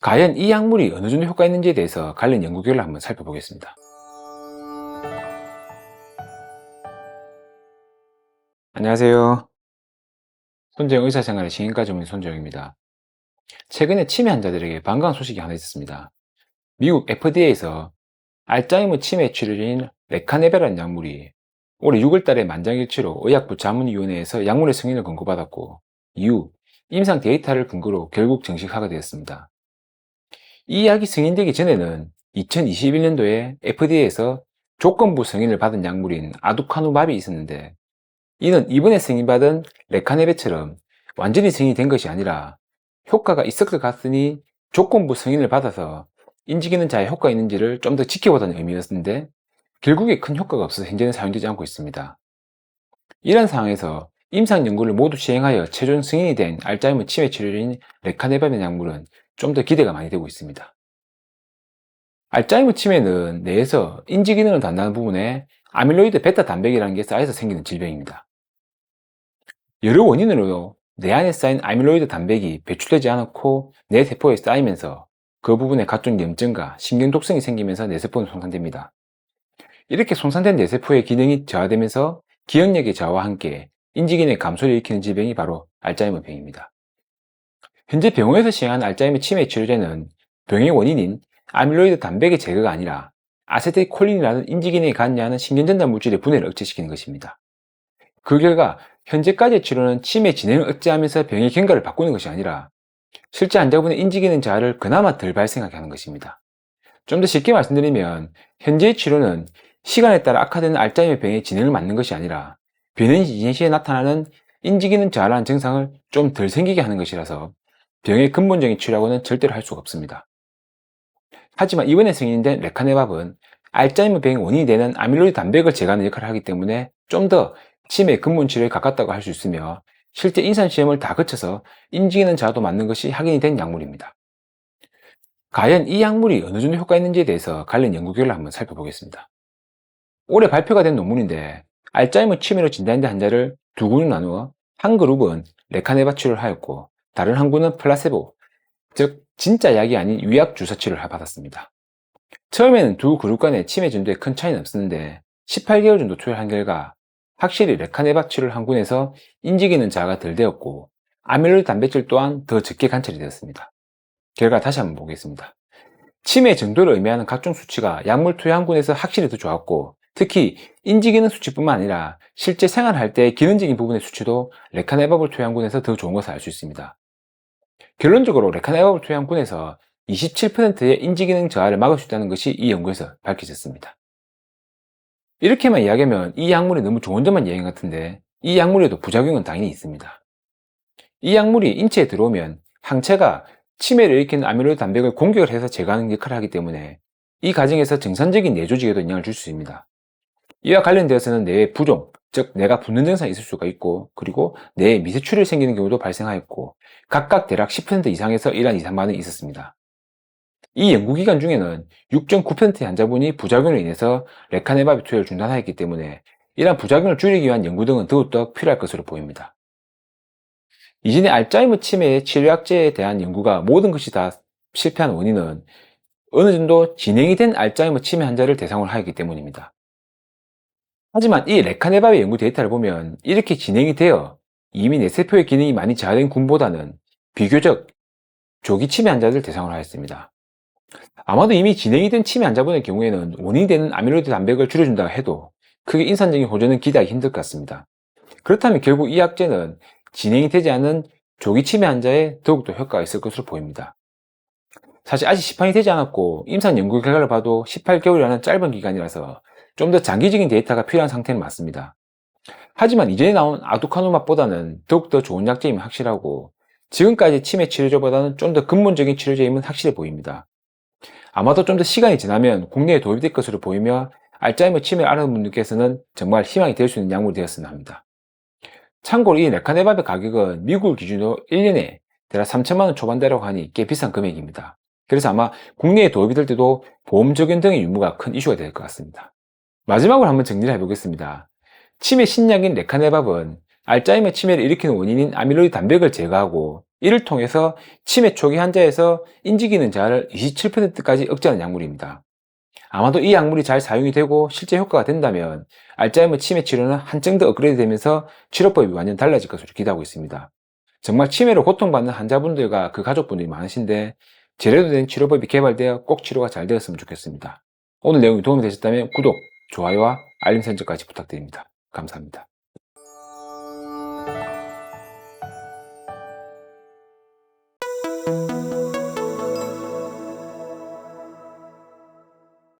과연 이 약물이 어느 정도 효과가 있는지에 대해서 관련 연구 결과를 한번 살펴보겠습니다. 안녕하세요. 손재영 의사생활의 신인과 전문 손재영입니다. 최근에 치매 환자들에게 반가운 소식이 하나 있었습니다. 미국 FDA에서 알츠하이머 치매 치료제인 레카네베라는 약물이 올해 6월달에 만장일치로 의약부 자문위원회에서 약물의 승인을 권고받았고 이후 임상 데이터를 근거로 결국 정식화가 되었습니다. 이 약이 승인되기 전에는 2021년도에 FDA에서 조건부 승인을 받은 약물인 아두카누밥이 있었는데 이는 이번에 승인받은 레카네베처럼 완전히 승인이 된 것이 아니라 효과가 있을 것 같으니 조건부 승인을 받아서 인지기능 자에 효과가 있는지를 좀 더 지켜보다는 의미였는데 결국에 큰 효과가 없어서 현재는 사용되지 않고 있습니다. 이런 상황에서 임상 연구를 모두 시행하여 최종 승인이 된 알츠하이머 치매 치료제인 레카네밥의 약물은 좀 더 기대가 많이 되고 있습니다. 알츠하이머 치매는 뇌에서 인지 기능을 담당하는 부분에 아밀로이드 베타 단백이라는 게 쌓여서 생기는 질병입니다. 여러 원인으로 뇌 안에 쌓인 아밀로이드 단백이 배출되지 않았고 뇌 세포에 쌓이면서 그 부분에 각종 염증과 신경 독성이 생기면서 뇌세포는 손상됩니다. 이렇게 손상된 뇌세포의 기능이 저하되면서 기억력의 저하와 함께 인지기능의 감소를 일으키는 질병이 바로 알츠하이머 병입니다. 현재 병원에서 시행하는 알츠하이머 치매 치료제는 병의 원인인 아밀로이드 단백의 제거가 아니라 아세틸콜린이라는 인지기능에 관여하는 신경전달 물질의 분해를 억제시키는 것입니다. 그 결과 현재까지의 치료는 치매 진행을 억제하면서 병의 경과를 바꾸는 것이 아니라 실제 환자분의 인지기능 저하를 그나마 덜 발생하게 하는 것입니다. 좀 더 쉽게 말씀드리면 현재의 치료는 시간에 따라 악화되는 알츠하이머 병의 진행을 막는 것이 아니라 병의 진행 시에 나타나는 인지기능 저하라는 증상을 좀 덜 생기게 하는 것이라서 병의 근본적인 치료하고는 절대로 할 수가 없습니다. 하지만 이번에 승인된 레카네밥은 알츠하이머 병의 원인이 되는 아밀로이드 단백을 제거하는 역할을 하기 때문에 좀 더 치매 근본 치료에 가깝다고 할 수 있으며 실제 인산 시험을 다 거쳐서 인지기능 저하도 맞는 것이 확인이 된 약물입니다. 과연 이 약물이 어느 정도 효과가 있는지에 대해서 관련 연구 결과를 한번 살펴보겠습니다. 올해 발표가 된 논문인데 알츠하이머 치매로 진단된 환자를 두 그룹 나누어 한 그룹은 레카네바 치료를 하였고 다른 한 그룹은 플라세보, 즉 진짜 약이 아닌 위약 주사 치료를 받았습니다. 처음에는 두 그룹 간의 치매 정도에 큰 차이는 없었는데 18개월 정도 투여한 결과 확실히 레카네바 치료를 한 군에서 인지 기능 저하가 덜 되었고 아밀로이드 단백질 또한 더 적게 관찰이 되었습니다. 결과 다시 한번 보겠습니다. 치매 정도를 의미하는 각종 수치가 약물 투여 한 군에서 확실히 더 좋았고 특히 인지기능 수치뿐만 아니라 실제 생활할 때 기능적인 부분의 수치도 레카네밥을 투여한 군에서 더 좋은 것을 알 수 있습니다. 결론적으로 레카네밥을 투여한 군에서 27%의 인지기능 저하를 막을 수 있다는 것이 이 연구에서 밝혀졌습니다. 이렇게만 이야기하면 이 약물이 너무 좋은 점만 이야기 같은데 이 약물에도 부작용은 당연히 있습니다. 이 약물이 인체에 들어오면 항체가 치매를 일으키는 아밀로이드 단백을 공격을 해서 제거하는 역할을 하기 때문에 이 과정에서 정상적인 뇌 조직에도 영향을 줄 수 있습니다. 이와 관련되어서는 뇌의 부종, 즉 뇌가 붓는 증상이 있을 수가 있고 그리고 뇌에 미세출혈이 생기는 경우도 발생하였고 각각 대략 10% 이상에서 1한 이상 반응이 있었습니다. 이 연구기간 중에는 6.9%의 환자분이 부작용으로 인해서 레카네바비 투여를 중단하였기 때문에 이러한 부작용을 줄이기 위한 연구 등은 더욱더 필요할 것으로 보입니다. 이전에 알츠하이머 치매의 치료약제에 대한 연구가 모든 것이 다 실패한 원인은 어느 정도 진행이 된 알츠하이머 치매 환자를 대상으로 하였기 때문입니다. 하지만 이 레카네바의 연구 데이터를 보면 이렇게 진행이 되어 이미 뇌세포의 기능이 많이 저하된 군보다는 비교적 조기 치매 환자들 대상으로 하였습니다. 아마도 이미 진행이 된 치매 환자분의 경우에는 원인이 되는 아밀로이드 단백을 줄여준다고 해도 크게 인산적인 호전은 기대하기 힘들 것 같습니다. 그렇다면 결국 이 약제는 진행이 되지 않은 조기 치매 환자에 더욱더 효과가 있을 것으로 보입니다. 사실 아직 시판이 되지 않았고 임상 연구 결과를 봐도 18개월이라는 짧은 기간이라서 좀 더 장기적인 데이터가 필요한 상태는 맞습니다. 하지만 이전에 나온 아두카누맛보다는 더욱더 좋은 약제임은 확실하고 지금까지 치매 치료제보다는 좀 더 근본적인 치료제임은 확실해 보입니다. 아마도 좀 더 시간이 지나면 국내에 도입이 될 것으로 보이며 알츠하이머 치매를 알아는 분들께서는 정말 희망이 될 수 있는 약물이 되었으면 합니다. 참고로 이 레카네밥의 가격은 미국 기준으로 1년에 대략 3천만원 초반대라고 하니 꽤 비싼 금액입니다. 그래서 아마 국내에 도입이 될 때도 보험 적용 등의 유무가 큰 이슈가 될 것 같습니다. 마지막으로 한번 정리를 해보겠습니다. 치매 신약인 레카네밥은 알츠하이머 치매를 일으키는 원인인 아밀로이드 단백을 제거하고 이를 통해서 치매 초기 환자에서 인지기능 저하를 27%까지 억제하는 약물입니다. 아마도 이 약물이 잘 사용이 되고 실제 효과가 된다면 알츠하이머 치매 치료는 한층 더 업그레이드 되면서 치료법이 완전 달라질 것으로 기대하고 있습니다. 정말 치매로 고통받는 환자분들과 그 가족분들이 많으신데 제대로 된 치료법이 개발되어 꼭 치료가 잘 되었으면 좋겠습니다. 오늘 내용이 도움이 되셨다면 구독, 좋아요와 알림 설정까지 부탁드립니다. 감사합니다.